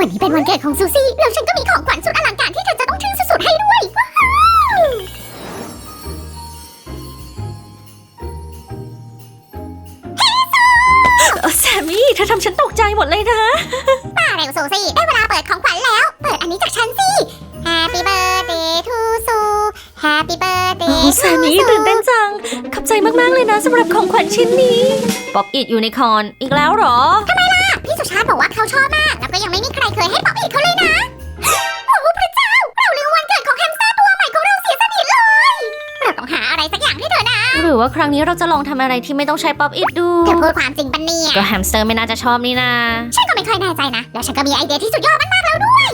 วันนี้เป็นวันเกิดของซูซี่แล้วฉันก็มีของขวัญสุดอลังการที่เธอจะต้องทึ่งสุดๆให้ด้วยว้าวเออแซมมี่เธอทำฉันตกใจหมดเลยนะ มาเร็วซูซี่ได้เวลาเปิดของขวัญแล้ว เปิดอันนี้จากฉันสิ Happy birthday to Su Happy birthday โอ้ to แซมมี่ตื่นเต้นจัง ขอบใจมาก ๆ เลยนะสำหรับของขวัญชิ้นนี้ ป๊อปอิดยูนิคอร์นอีกแล้วเหรอพี่ รือว่าครั้งนี้เราจะลองทำอะไรที่ไม่ต้องใช้ป๊อปอิดดู เธอพูดความจริงปะเนี่ย ก็แฮมสเตอร์ไม่น่าจะชอบนี่นาฉันก็ไม่ค่อยแน่ใจนะ แล้วฉันก็มีไอเดียที่สุดยอดมากๆแล้วด้วย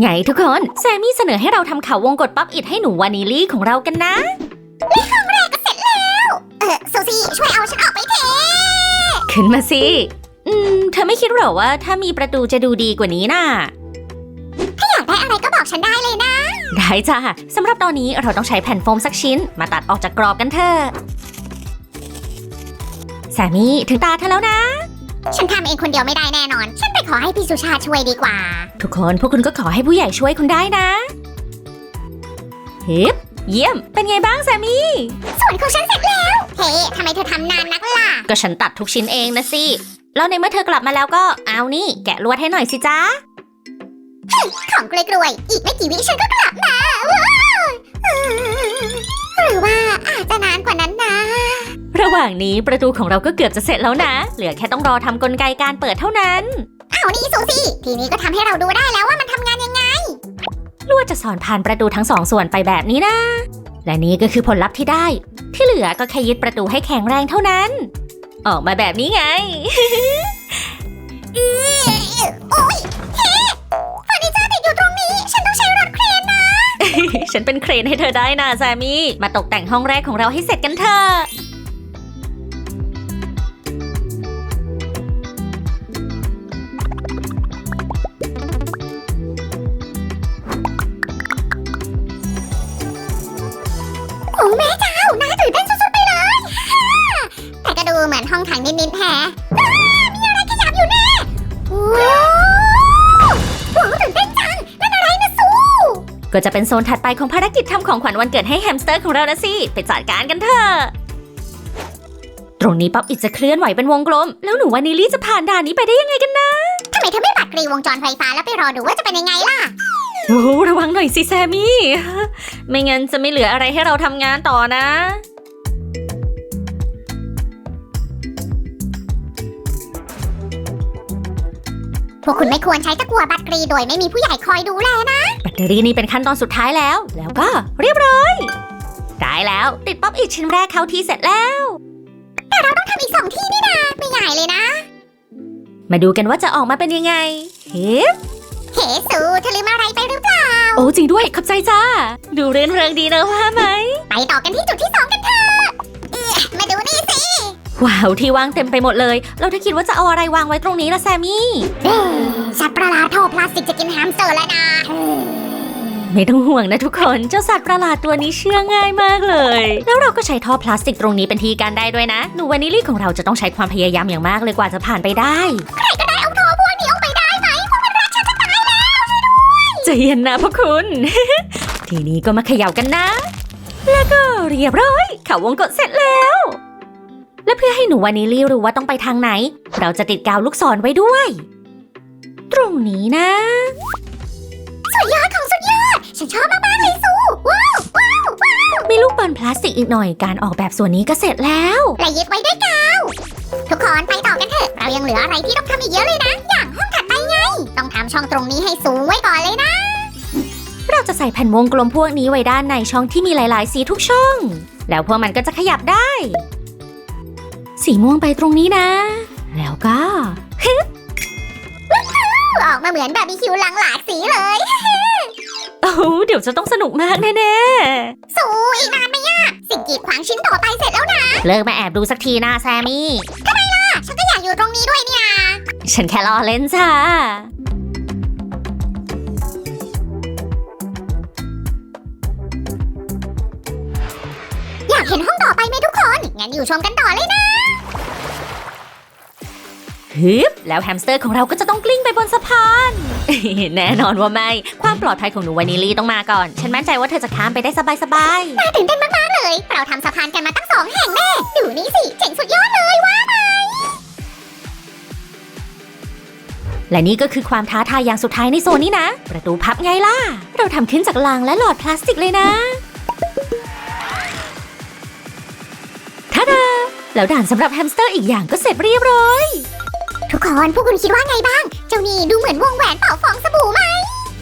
ไงทุกคน แซมมี่เสนอให้เราทำข่าววงกดป๊อปอิดให้หนูวานิลลี่ของเรากันนะ เออซูซี่ช่วยเอาฉันออกไปเถอะขึ้นมาสิ อืม เธอไม่คิดหรอว่าถ้ามีประตูจะดูดีกว่านี้น่ะ อยากได้อะไรก็บอกฉันได้เลยนะ ได้จ้าสำหรับตอนนี้เราต้องใช้แผ่นโฟมสักชิ้น มาตัดออกจากกรอบกันเถอะแซมมี่ถึงตาเธอแล้วนะ ฉันทำเองคนเดียวไม่ได้แน่นอน ฉันไปขอให้พี่สุชาติช่วยดีกว่า ทุกคนพวกคุณก็ขอให้ผู้ใหญ่ช่วยคุณได้นะเฮ้บเยี่ยม เป็นไงบ้างแซมมี่ส่วนของฉันเสร็จแล้ว เฮ้ทำไมเธอทำนานนักล่ะ ก็ฉันตัดทุกชิ้นเองนะสิ แล้วในเมื่อเธอกลับมาแล้วก็เอานี่ แกะลวดให้หน่อยสิจ้า ของกล้วยๆอีกไม่กี่วิฉันก็กลับมาว้าวหรือว่าอาจจะนานกว่านั้นนะ ระหว่างนี้ประตูของเราก็เกือบจะเสร็จแล้วนะ เหลือแค่ต้องรอทำกลไกการเปิดเท่านั้น เอานี่ซูซี่ ทีนี้ก็ทำให้เราดูได้แล้วว่ามันทำงานยังไง ลวดจะสอนผ่านประตูทั้งสองส่วนไปแบบนี้นะ และนี่ก็คือผลลัพธ์ที่ได้ ที่เหลือก็แค่ยึดประตูให้แข็งแรงเท่านั้น ออกมาแบบนี้ไง โอ๊ย ฉันเป็นเครนให้เธอได้นะแซมมี่ มาตกแต่งห้องแรกของเราให้เสร็จกันเถอะโอ้แม่เจ้าน่าตื่นเต้นสุดๆไปเลย แต่ก็ดูเหมือนห้องขังนิดๆแฮะอ้ามีอะไรขยับอยู่แน่ ก็จะเป็นโซนถัดไปของภารกิจทำของขวัญวันเกิดให้แฮมสเตอร์ของเรานะสิ ไปจัดการกันเถอะตรงนี้ป๊อปอิดจะเคลื่อนไหวเป็นวงกลม แล้วหนูวานิลลี่จะผ่านด่านนี้ไปได้ยังไงกันนะทำไมเธอไม่ปัดกรีวงจรไฟฟ้าแล้วไปรอดูว่าจะเป็นยังไงล่ะโอ้โหระวังหน่อยสิแซมมี่ ไม่งั้นจะไม่เหลืออะไรให้เราทำงานต่อนะ พวกคุณไม่ควรใช้ตะกั่วบัดกรีโดยไม่มีผู้ใหญ่คอยดูแลนะแบตเตอรี่นี่เป็นขั้นตอนสุดท้ายแล้ว แล้วก็เรียบร้อยได้แล้ว ติดป๊อปอิดชิ้นแรกเข้าที่เสร็จแล้วต้องทำอีกสองที่นี่นะไม่ใหญ่เลยนะ มาดูกันว่าจะออกมาเป็นยังไงเฮ้เฮซูเธอลืมอะไรไปหรือเปล่า โอ้จริงด้วย ขอบใจจ้า ดูเรื่นเริงดีนะว่าไหม ไปต่อกันที่จุดที่สองกันเถอะเอ๊ะมาดูนี่สิ ว้าวที่วางเต็มไปหมดเลย เราถ้าคิดว่าจะเอาอะไรวางไว้ตรงนี้ละแซมมี่เอ๊ะสัตว์ประหลาดโทพลาสติกจะกินแฮมสเตอร์แล้วนะไม่ต้องห่วงนะทุกคนเจ้าสัตว์ประหลาดตัวนี้เชื่อง่ายมากเลย แล้วเราก็ใช้ท่อพลาสติกตรงนี้เป็นที่การได้ด้วยนะ หนูวานิลลี่ของเราจะต้องใช้ความพยายามอย่างมากเลยกว่าจะผ่านไปได้ ใครก็ได้เอาโทพวกนี้ออกไปได้ไหมพวกมันรักฉันจะตายแล้วใจเย็นนะพวกคุณ ทีนี้ก็มาเขย่ากันนะ แล้วก็เรียบร้อยข่าววงกดเสร็จแล้ว และเพื่อให้หนูวานิลลี่รู้ว่าต้องไปทางไหน เราจะติดกาวลูกศรไว้ด้วย ตรงนี้นะ สุดยอดของสุดยอด ฉันชอบมากๆเลยซูว้าวว้าวว้าวมีลูกบอลพลาสติกอีกหน่อยการออกแบบส่วนนี้ก็เสร็จแล้ว และยึดไว้ด้วยกาว ทุกคนไปต่อกันเถอะ เรายังเหลืออะไรที่ต้องทำอีกเยอะเลยนะ อย่างห้องถัดไปไง ต้องทำช่องตรงนี้ให้สูงไว้ก่อนเลยนะ เราจะใส่แผ่นวงกลมพวกนี้ไว้ด้านในช่องที่มีหลาย ๆ สีทุกช่อง แล้วพวกมันก็จะขยับได้ สีม่วงไปตรงนี้นะ แล้วก็ออกมาเหมือนบาร์บีคิวหลังหลากสีเลย โอ้โหเดี๋ยวจะต้องสนุกมากแน่สูอีกนานไหมอะสิ่งกีดขวางชิ้นต่อไปเสร็จแล้วนะๆเลิกมาแอบดูสักทีนะแซมมี่ฉันก็อยากอยู่ตรงนี้ด้วยเนี่ยฉันแค่ล้อเล่นจ้าอยากเห็นห้องต่อไปไหมทุกคน งั้นอยู่ชมกันต่อเลยนะ ฮึบแล้วแฮมสเตอร์ของเราก็จะต้องกลิ้งไปบนสะพาน แน่นอนว่าไม่ ความปลอดภัยของหนูวานิลลี่ต้องมาก่อน ฉันมั่นใจว่าเธอจะข้ามไปได้สบายน่าตื่นเต้นมาก ๆ เลย เราทำสะพานกันมาตั้งสองแห่งแม่ ดูนี่สิ เจ๋งสุดยอดเลยว้าๆและนี่ก็คือความท้าทายอย่างสุดท้ายในโซนนี้นะ ประตูพับไงล่ะ เราทำขึ้นจากลังและหลอดพลาสติกเลยนะท่าดาแล้วด่านสำหรับแฮมสเตอร์อีกอย่างก็เสร็จเรียบร้อย ทุกคนพวกคุณคิดว่าไงบ้าง เจ้านี่ดูเหมือนวงแหวนเป่าฟองสบู่ไหม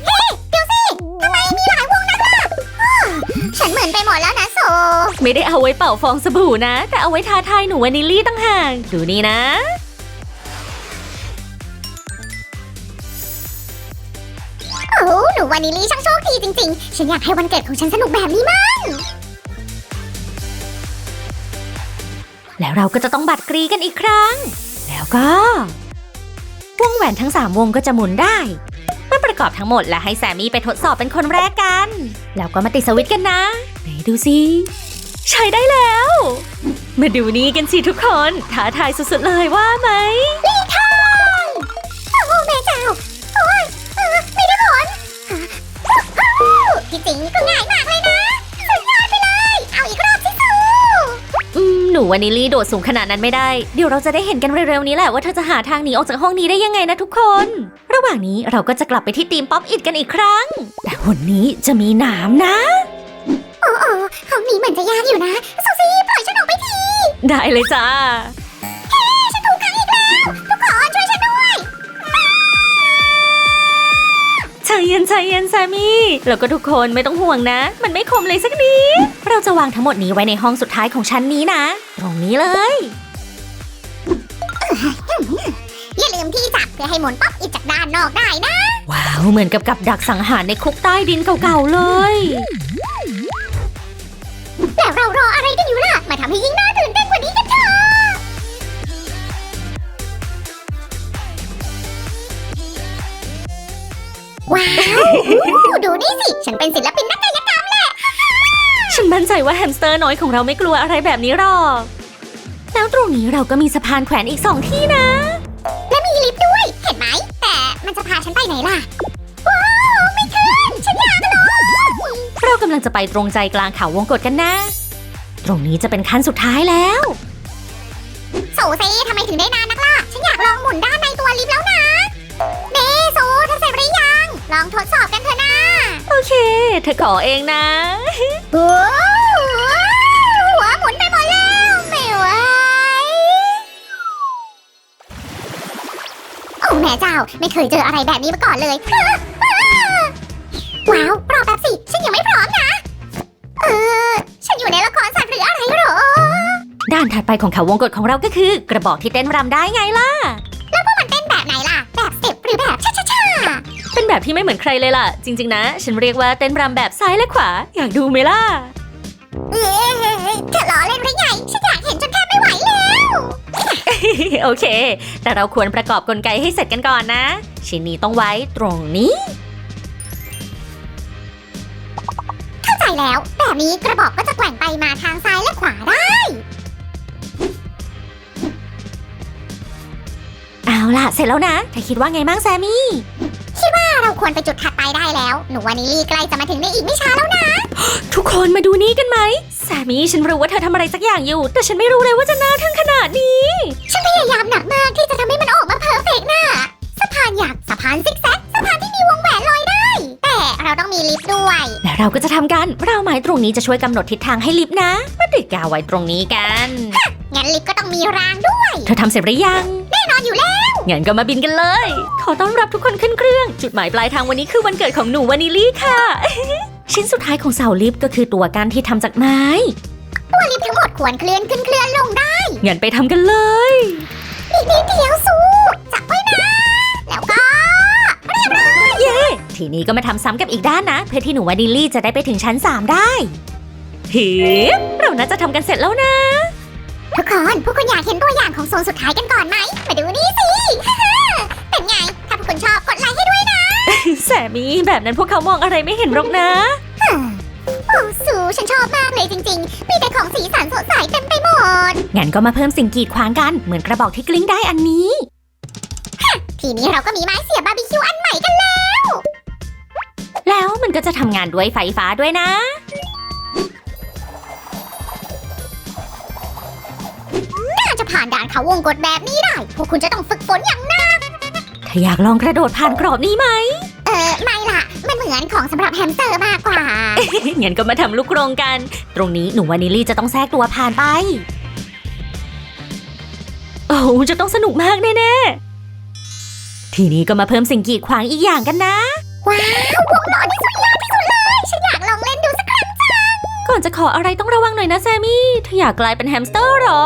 เฮ้เดี๋ยวสิทำไมมีหลายวงนักล่ะอ้อฉันเหมือนไปหมดแล้วนะโซ ไม่ได้เอาไว้เป่าฟองสบู่นะ แต่เอาไว้ท้าทายหนูวานิลลี่ตั้งห่างดูนี่นะ โอ้หนูวานิลลี่ช่างโชคดีจริงๆ ฉันอยากให้วันเกิดของฉันสนุกแบบนี้มากแล้วเราก็จะต้องบัดกรีกันอีกครั้ง แล้วก็ วงแหวนทั้ง 3 วงก็จะหมุนได้มาประกอบทั้งหมดและให้แซมมี่ไปทดสอบเป็นคนแรกกัน แล้วก็มาติดสวิตช์กันนะ ไหนดูสิ ใช้ได้แล้ว มาดูนี่กันสิทุกคนท้าทายสุดๆเลยว่าไหมลีทองโอ้แม่เจ้าโอ้ยไม่ได้ผลที่จริงก็ง่ายมาก นูวานิลลี่โดดสูงขนาดนั้นไม่ได้ เดี๋ยวเราจะได้เห็นกันเร็วๆนี้แหละว่าเธอจะหาทางหนีออกจากห้องนี้ได้ยังไงนะทุกคน ระหว่างนี้เราก็จะกลับไปที่ทีมป๊อปอิดกันอีกครั้ง แต่วันนี้จะมีหนามนะ โอ้โอ้ห้องนี้เหมือนจะยากอยู่นะซูซี่ปล่อยฉันออกไปที ได้เลยจ้า ใจเย็นใจเย็นแซมมี่แล้วก็ทุกคนไม่ต้องห่วงนะ มันไม่คมเลยสักนิดเราจะวางทั้งหมดนี้ไว้ในห้องสุดท้ายของชั้นนี้นะ ตรงนี้เลย อย่าลืมที่จับเพื่อให้หมุนป๊อปอิดจากด้านนอกได้นะ ว้าวเหมือนกับกับดักสังหารในคุกใต้ดินเก่าๆเลยแล้วเรารออะไรกันอยู่ล่ะ มาทำให้ยิ่งน่าตื่นเต้น ว้าวอู้ดูนี่สิ ฉันเป็นศิลปินนักกายกรรมแหละฉันมั่นใจว่าแฮมสเตอร์น้อยของเราไม่กลัวอะไรแบบนี้หรอก แล้วตรงนี้เราก็มีสะพานแขวนอีกสองที่นะ และมีลิฟต์ด้วย เห็นไหม แต่มันจะพาฉันไปไหนล่ะ ว้าว ไม่ขึ้น ฉันอยากลงเรากำลังจะไปตรงใจกลางเขาวงกฏกันนะ ตรงนี้จะเป็นขั้นสุดท้ายแล้ว โซซีทำไมถึงได้นานนักล่ะ ฉันอยากลองหมุนด้านในตัวลิฟต์แล้วนะ ลองทดสอบกันเถอะนะโอเค เธอขอเองนะ โอ้หัวหมุนไปหมดแล้วไม่ไหวโอ้แม่เจ้าไม่เคยเจออะไรแบบนี้มาก่อนเลย ว้าวรอแป๊บสิ ฉันยังไม่พร้อมนะ เออ ฉันอยู่ในละครสัตว์หรืออะไรเหรอ ด้านถัดไปของเขาวงกฏของเราก็คือ กระบอกที่เต้นรำได้ไงล่ะ เป็นแบบที่ไม่เหมือนใครเลยล่ะ จริง ๆ นะ ฉันเรียกว่าเต้นรำแบบซ้ายและขวา อยากดูไหมล่ะ เอ๊ะเธอล้อเล่นหรือไงฉันอยากเห็นจนแทบไม่ไหวแล้ว โอเค แต่เราควรประกอบกลไกให้เสร็จกันก่อนนะ ชิ้นนี้ต้องไว้ตรงนี้ เข้าใจแล้ว แบบนี้กระบอกก็จะแกว่งไปมาทางซ้ายและขวาได้ เอาล่ะ เสร็จแล้วนะเธอคิดว่าไงบ้างแซมมี่ถ้าเรา ควรไปจุดถัดไปได้แล้ว หนูวานิลลี่ใกล้จะมาถึงในอีกไม่ช้าแล้วนะ ทุกคนมาดูนี่กันไหมแซมมี่ฉันรู้ว่าเธอทำอะไรสักอย่างอยู่ แต่ฉันไม่รู้เลยว่าจะน่าทึ่งขนาดนี้ ฉันพยายามหนักมากที่จะทำให้มันออกมาเพอร์เฟกต์น่ะสะพานหยักสะพานซิกแซกสะพานที่มีวงแหวนลอยได้ แต่เราต้องมีลิฟต์ด้วย และเราก็จะทำกันเราไม้ตรงนี้จะช่วยกำหนดทิศทางให้ลิฟต์นะมาติดกาวไว้ตรงนี้กัน งั้นลิฟต์ก็ต้องมีรางด้วย เธอทำเสร็จหรือยัง แน่นอนอยู่แล้ว งั้นก็มาบินกันเลย ขอต้อนรับทุกคนขึ้นเครื่อง จุดหมายปลายทางวันนี้คือวันเกิดของหนูวานิลลี่ค่ะ ชิ้นสุดท้ายของเสาลิฟต์ก็คือตัวกันที่ทำจากไม้ตัวลิฟต์ทั้งหมดควรเคลื่อนขึ้นเคลื่อนลงได้งั้นไปทำกันเลยอีกนิดเดียวสู้จับไว้นะ แล้วก็เย้ทีนี้ก็มาทำซ้ำกับอีกด้านนะ เพื่อที่หนูวานิลลี่จะได้ไปถึงชั้น 3 ได้ฮึบเราน่าจะทำกันเสร็จแล้วนะทุกคนพวกคุณอยากเห็นตัวอย่างของโซนสุดท้ายกันก่อนไหม มาดูนี่สิ เป็นไง ถ้าพวกคุณชอบกดไลค์ให้ด้วยนะแสมีแบบนั้นพวกเขามองอะไรไม่เห็นหรอกนะ โอ้สูฉันชอบมากเลยจริงๆ มีแต่ของสีสันสดใสเต็มไปหมด งั้นก็มาเพิ่มสิ่งกีดขวางกัน เหมือนกระบอกที่กลิ้งได้อันนี้ ทีนี้เราก็มีไม้เสียบบาร์บีคิวอันใหม่กันแล้ว แล้วมันก็จะทำงานด้วยไฟฟ้าด้วยนะ เขาวงกดแบบนี้ได้ พวกคุณจะต้องฝึกฝนอย่างหนักเธออยากลองกระโดดผ่านกรอบนี้ไหม เออไม่ล่ะ มันเหมือนของสำหรับแฮมสเตอร์มากกว่า งั้นก็มาทำลูกกรงกัน ตรงนี้หนูวานิลลี่จะต้องแทรกตัวผ่านไป โอ้โหจะต้องสนุกมากแน่ๆ ทีนี้ก็มาเพิ่มสิ่งกีดขวางอีกอย่างกันนะ ว้าววงล้อนี่สุดยอดที่สุดเลย ฉันอยากลองเล่นดูสักครั้งก่อนจะขออะไรต้องระวังหน่อยนะแซมี่เธออยากกลายเป็นแฮมสเตอร์เหรอ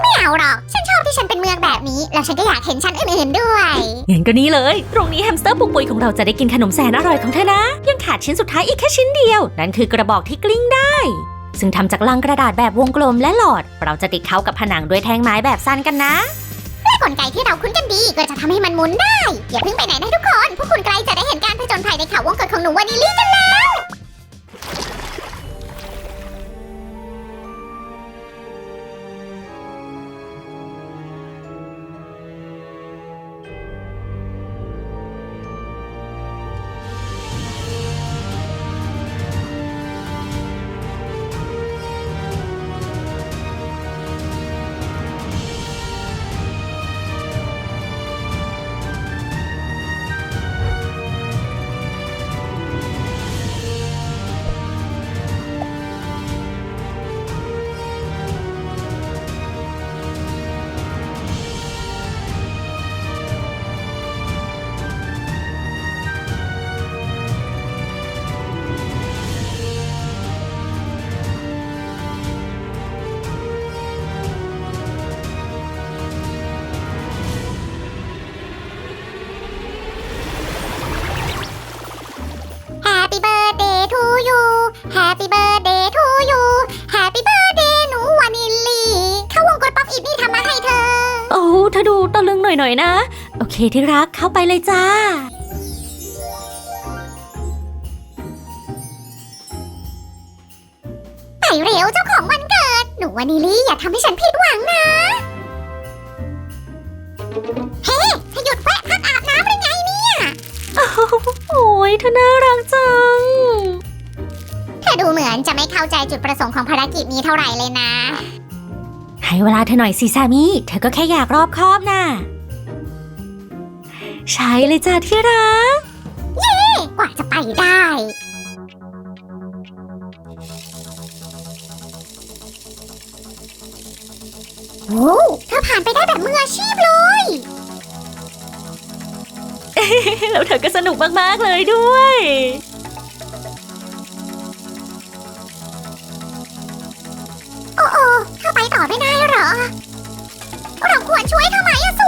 ไม่เอาหรอก ฉันชอบที่ฉันเป็นเมืองแบบนี้ แล้วฉันก็อยากเห็นชั้นอื่นๆด้วย งั้นก็นี่เลย ตรงนี้แฮมสเตอร์ปุกปุยของเราจะได้กินขนมแสนอร่อยของเธอนะ ยังขาดชิ้นสุดท้ายอีกแค่ชิ้นเดียว นั่นคือกระบอกที่กลิ้งได้ ซึ่งทำจากลังกระดาษแบบวงกลมและหลอด เราจะติดเขากับผนังด้วยแท่งไม้แบบสั้นกันนะ และกลไกที่เราคุ้นกันดีก็จะทำให้มันหมุนได้ อย่าเพิ่งไปไหนนะทุกคน พวกคุณใกล้จะได้เห็นการผจญภัยในเขาวงกตของหนูวานิลลี่กันแล้ว หน่อยๆนะ โอเคที่รักเข้าไปเลยจ้า ไปเร็วเจ้าของวันเกิด หนูวานิลลี่อย่าทำให้ฉันผิดหวังนะ เฮ้เธอหยุดแวะพักอาบน้ำหรือไงเนี่ย โอ้ยเธอน่ารักจัง เธอดูเหมือนจะไม่เข้าใจจุดประสงค์ของภารกิจนี้เท่าไหร่เลยนะ ให้เวลาเธอหน่อยสิแซมมี่เธอก็แค่อยากรอบคอบน่ะ ใช่เลยจ้าที่รักกว่าจะไปได้ โอ้เธอผ่านไปได้แบบมืออาชีพเลย แล้วเธอก็สนุกมาก ๆ เลยด้วย โอ้โอเธอไปต่อไม่ได้เหรอ เราควรช่วยเธอไหมอะซู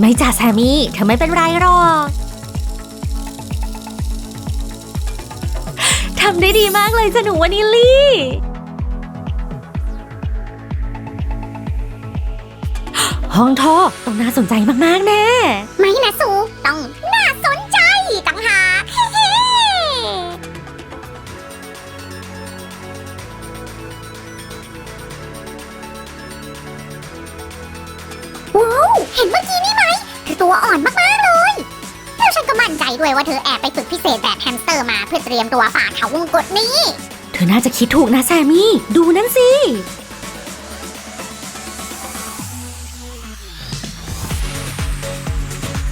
ไม่จ่าแซมมี่เธอไม่เป็นไรหรอกทำได้ดีมากเลยจ้ะหนูวานิลลี่ห้องท่อต้องน่าสนใจมาก ๆ แน่ ไม่นะสูต้อง เห็นเมื่อกี้นี่ไหมเธอตัวอ่อนมากๆเลยแล้วฉันก็มั่นใจด้วยว่าเธอแอบไปฝึกพิเศษแบบแฮมสเตอร์มาเพื่อเตรียมตัวฝ่าเขาวงกตนี้ เธอน่าจะคิดถูกนะแซมมี่ ดูนั่นสิ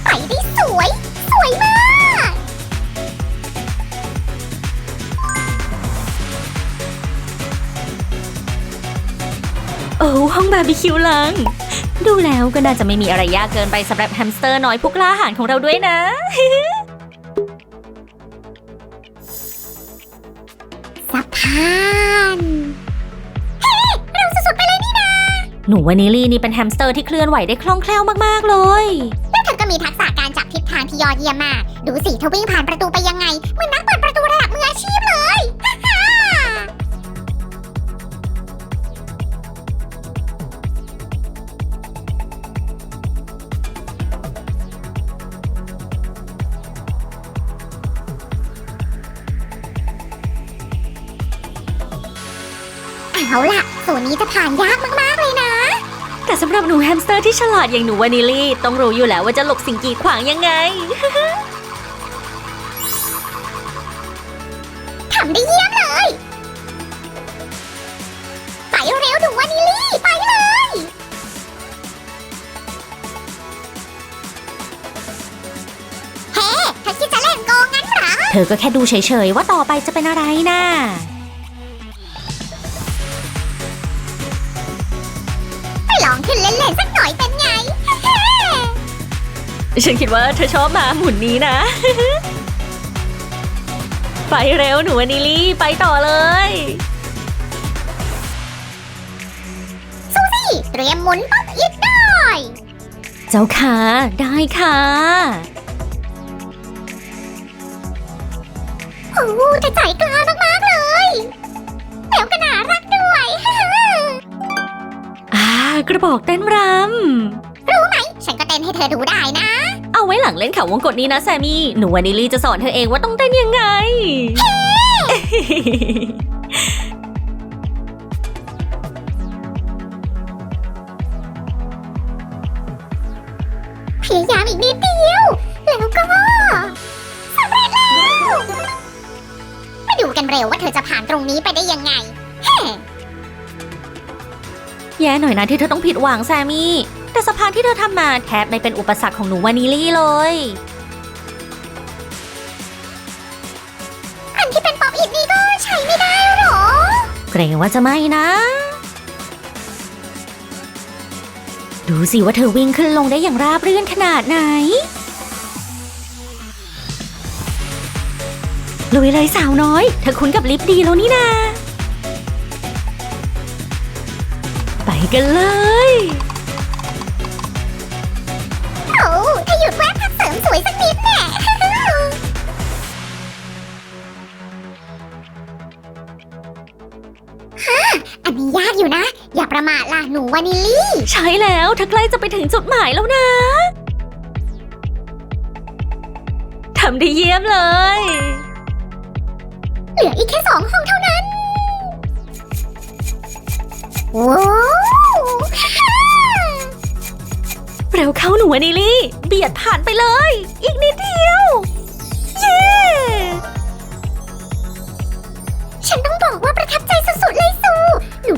ไปได้สวย สวยมาก โอ้ห้องบาร์บีคิวลัง ดูแล้วก็น่าจะไม่มีอะไรยากเกินไปสำหรับแฮมสเตอร์น้อยผู้กล้าหาญของเราด้วยนะ สะพานเฮ้เร็วสุดๆไปเลยนี่นะหนูวานิลลี่นี่เป็นแฮมสเตอร์ที่เคลื่อนไหวได้คล่องแคล่วมากๆเลย แล้วเธอก็มีทักษะการจับทิศทางที่ยอดเยี่ยมมาก ดูสิเธอวิ่งผ่านประตูไปยังไงเหมือนนักเปิดประตูระดับมืออาชีพเลย เอาล่ะโซนนี้จะผ่านยากมากๆเลยนะ แต่สำหรับหนูแฮมสเตอร์ที่ฉลาดอย่างหนูวานิลลี่ ต้องรู้อยู่แล้วว่าจะหลบสิ่งกีดขวางยังไง ทำได้เยี่ยมเลย ไปเร็วหนูวานิลลี่ไปเลย เฮ้เธอคิดจะเล่นโกงงั้นเหรอ เธอก็แค่ดูเฉยๆว่าต่อไปจะเป็นอะไรนะไฉันคิดว่าเธอชอบมาหมุนนี้นะ ไปเร็วหนูวานิลลี่ไปต่อเลยซูซี่เตรียมหมุนป๊อปอิดได้ เจ้าค่ะได้ค่ะโอ้เธอใจกล้ามากๆเลยแล้วก็น่ารักด้วย อ่ากระบอกเต้นรรู้ไหม ฉันก็เต้นให้เธอดูได้นะำเอาไว้หลังเล่นเขาวงกดนี้นะแซมมี่ หนูวานิลลี่จะสอนเธอเองว่าต้องเต้นยังไง พยายามอีกนิดเดียว แล้วก็สำเร็จแล้ว มาดูกันเร็วว่าเธอจะผ่านตรงนี้ไปได้ยังไงเฮ้แย่หน่อยนะที่เธอต้องผิดหวังแซมมี่ แต่สะพานที่เธอทำมาแทบไม่เป็นอุปสรรคของหนูวานิลลี่เลย อันที่เป็นป๊อปอิดนี่ก็ใช้ไม่ได้หรอ เกรงว่าจะไม่นะ ดูสิว่าเธอวิ่งขึ้นลงได้อย่างราบรื่นขนาดไหน ลุยเลยสาวน้อย เธอคุ้นกับลิฟต์ดีแล้วนี่นาไปกันเลย ยากอยู่นะ อย่าประมาทล่ะหนูวานิลลี่ใช่แล้วเธอใกล้จะไปถึงจุดหมายแล้วนะทำได้เยี่ยมเลย เหลืออีกแค่สองห้องเท่านั้น ว้าวเร็วเข้าหนูวานิลลี่ เบียดผ่านไปเลย อีกนิดเดียว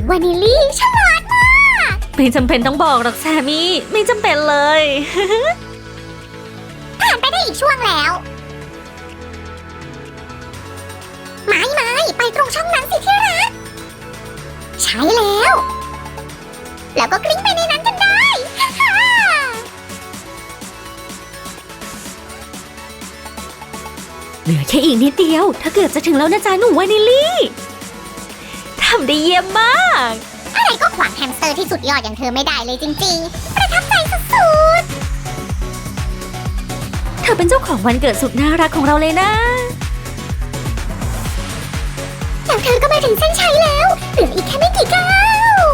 วานิลลี่ฉลาดมาก ไม่จำเป็นต้องบอกหรอกแซมมี่ ไม่จำเป็นเลย ผ่านไปได้อีกช่วงแล้ว ไม้ไม้ไปตรงช่องนั้นสิที่รัก ใช้แล้ว แล้วก็กลิ้งไปในนั้นกันได้ฮ่าฮ่าเหลือแค่อีกนิดเดียว ถ้าเกือบจะถึงแล้วนะจ๊ะหนูวานิลลี่ทำได้เยี่ยมมาก อะไรก็ขวางแฮมสเตอร์ที่สุดยอดอย่างเธอไม่ได้เลยจริงๆ ประทับใจสุดเธอเป็นเจ้าของวันเกิดสุดน่ารักของเราเลยนะๆแล้วเธอก็มาถึงเส้นชัยแล้วเหลืออีกแค่ไม่กี่ก้าว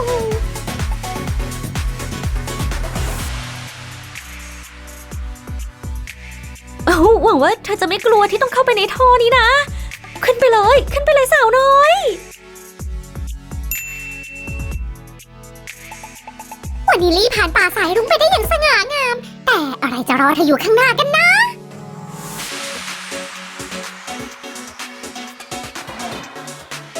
เอ้าหวังว่าเธอจะไม่กลัวที่ต้องเข้าไปในท่อนี้นะ ขึ้นไปเลย ขึ้นไปเลยสา อะไรจะรอเธออยู่ข้างหน้ากันนะ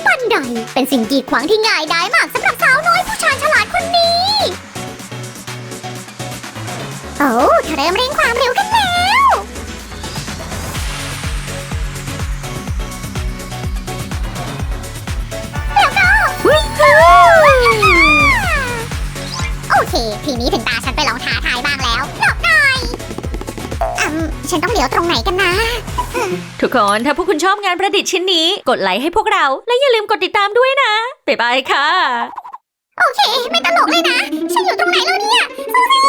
บันไดเป็นสิ่งกีดขวางที่ง่ายดายมากสำหรับสาวน้อยผู้ชายฉลาดคนนี้ โอ้เธอเริ่มเร่งความเร็วกันแล้ว แล้วก็วิ่งโอเค ทีนี้ถึงตาฉันไปลองท้าทายบ้างแล้ว ฉันต้องเลี้ยวตรงไหนกันนะ ทุกคนถ้าพวกคุณชอบงานประดิษฐ์ชิ้นนี้ กดไลค์ให้พวกเรา และอย่าลืมกดติดตามด้วยนะ บ๊ายบายค่ะ โอเค ไม่ตลกเลยนะ ฉันอยู่ตรงไหนแล้วเนี่ยซูซี่